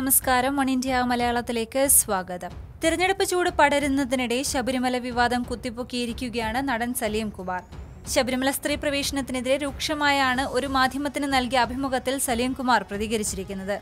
നമസ്കാരം. One India മലയാളത്തിലേക്ക് സ്വാഗതം. തിരഞ്ഞെടുപ്പ് ചൂട് പടരുന്നതിനിടെ ശബരിമല വിവാദം കുത്തിപ്പൊക്കിയിരിക്കുകയാണ് നടൻ സലീം കുമാർ. ശബരിമല സ്ത്രീ പ്രവേശനത്തിനെതിരെ രൂക്ഷമായാണ് ഒരു മാധ്യമത്തിന് നൽകിയ അഭിമുഖത്തിൽ സലീം കുമാർ പ്രതികരിച്ചിരിക്കുന്നത്.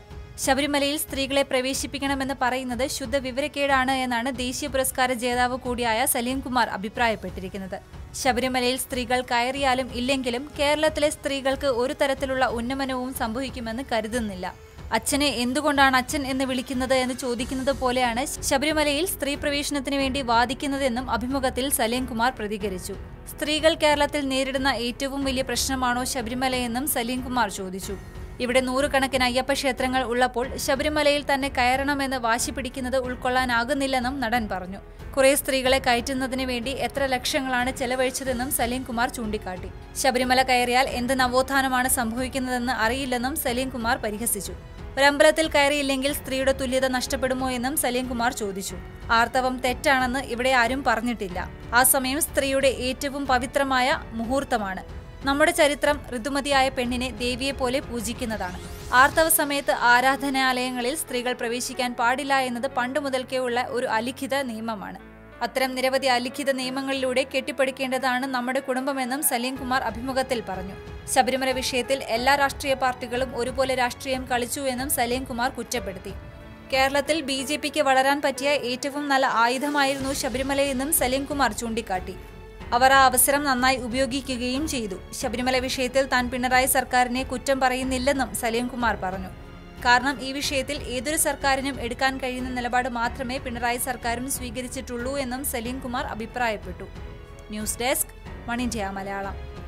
ശബരിമലയിൽ സ്ത്രീകളെ പ്രവേശിപ്പിക്കണമെന്ന് പറയുന്നത് ശുദ്ധ വിവരക്കേടാണ് എന്നാണ് ദേശീയ പുരസ്കാര ജേതാവ് കൂടിയായ സലീം കുമാർ അഭിപ്രായപ്പെട്ടിരിക്കുന്നത്. ശബരിമലയിൽ സ്ത്രീകൾ കയറിയാലും ഇല്ലെങ്കിലും കേരളത്തിലെ സ്ത്രീകൾക്ക് ഒരു തരത്തിലുള്ള ഉന്നമനവും സംഭവിക്കുമെന്ന് കരുതുന്നില്ല. അച്ഛനെ എന്തുകൊണ്ടാണ് അച്ഛൻ എന്ന് വിളിക്കുന്നത് എന്ന് ചോദിക്കുന്നത് പോലെയാണ് ശബരിമലയിൽ സ്ത്രീ പ്രവേശനത്തിന് വേണ്ടി വാദിക്കുന്നതെന്നും അഭിമുഖത്തിൽ സലീം കുമാർ പ്രതികരിച്ചു. സ്ത്രീകൾ കേരളത്തിൽ നേരിടുന്ന ഏറ്റവും വലിയ പ്രശ്നമാണോ ശബരിമലയെന്നും സലീം കുമാർ ചോദിച്ചു. ഇവിടെ നൂറുകണക്കിന് അയ്യപ്പ ക്ഷേത്രങ്ങൾ ഉള്ളപ്പോൾ ശബരിമലയിൽ തന്നെ കയറണമെന്ന് വാശി പിടിക്കുന്നത് ഉൾക്കൊള്ളാനാകുന്നില്ലെന്നും നടൻ പറഞ്ഞു. കുറെ സ്ത്രീകളെ കയറ്റുന്നതിന് വേണ്ടി എത്ര ലക്ഷങ്ങളാണ് ചെലവഴിച്ചതെന്നും സലീം കുമാർ ചൂണ്ടിക്കാട്ടി. ശബരിമല കയറിയാൽ എന്ത് നവോത്ഥാനമാണ് സംഭവിക്കുന്നതെന്ന് അറിയില്ലെന്നും സലീം കുമാർ പരിഹസിച്ചു. ഒരമ്പലത്തിൽ കയറിയില്ലെങ്കിൽ സ്ത്രീയുടെ തുല്യത നഷ്ടപ്പെടുമോ എന്നും സലീംകുമാർ ചോദിച്ചു. ആർത്തവം തെറ്റാണെന്ന് ഇവിടെ ആരും പറഞ്ഞിട്ടില്ല. ആ സമയം സ്ത്രീയുടെ ഏറ്റവും പവിത്രമായ മുഹൂർത്തമാണ്. നമ്മുടെ ചരിത്രം ഋതുമതിയായ പെണ്ണിനെ ദേവിയെ പോലെ പൂജിക്കുന്നതാണ്. ആർത്തവ സമയത്ത് ആരാധനാലയങ്ങളിൽ സ്ത്രീകൾ പ്രവേശിക്കാൻ പാടില്ല എന്നത് പണ്ട് മുതൽക്കേ ഉള്ള ഒരു അലിഖിത നിയമമാണ്. അത്തരം നിരവധി അലിഖിത നിയമങ്ങളിലൂടെ കെട്ടിപ്പടുക്കേണ്ടതാണ് നമ്മുടെ കുടുംബമെന്നും സലീം കുമാർ അഭിമുഖത്തിൽ പറഞ്ഞു. ശബരിമല വിഷയത്തിൽ എല്ലാ രാഷ്ട്രീയ പാർട്ടികളും ഒരുപോലെ രാഷ്ട്രീയം കളിച്ചുവെന്നും സലീം കുമാർ കുറ്റപ്പെടുത്തി. കേരളത്തിൽ ബി ജെ പിക്ക് വളരാൻ പറ്റിയ ഏറ്റവും നല്ല ആയുധമായിരുന്നു ശബരിമലയെന്നും സലീം കുമാർ ചൂണ്ടിക്കാട്ടി. അവർ ആ അവസരം നന്നായി ഉപയോഗിക്കുകയും ചെയ്തു. ശബരിമല വിഷയത്തിൽ താൻ പിണറായി സർക്കാരിനെ കുറ്റം പറയുന്നില്ലെന്നും സലീം കുമാർ പറഞ്ഞു. കാരണം ഈ വിഷയത്തിൽ ഏതൊരു സർക്കാരിനും എടുക്കാൻ കഴിയുന്ന നിലപാട് മാത്രമേ പിണറായി സർക്കാരും സ്വീകരിച്ചിട്ടുള്ളൂ എന്നും സലീം കുമാർ അഭിപ്രായപ്പെട്ടു. News desk one Malayalam.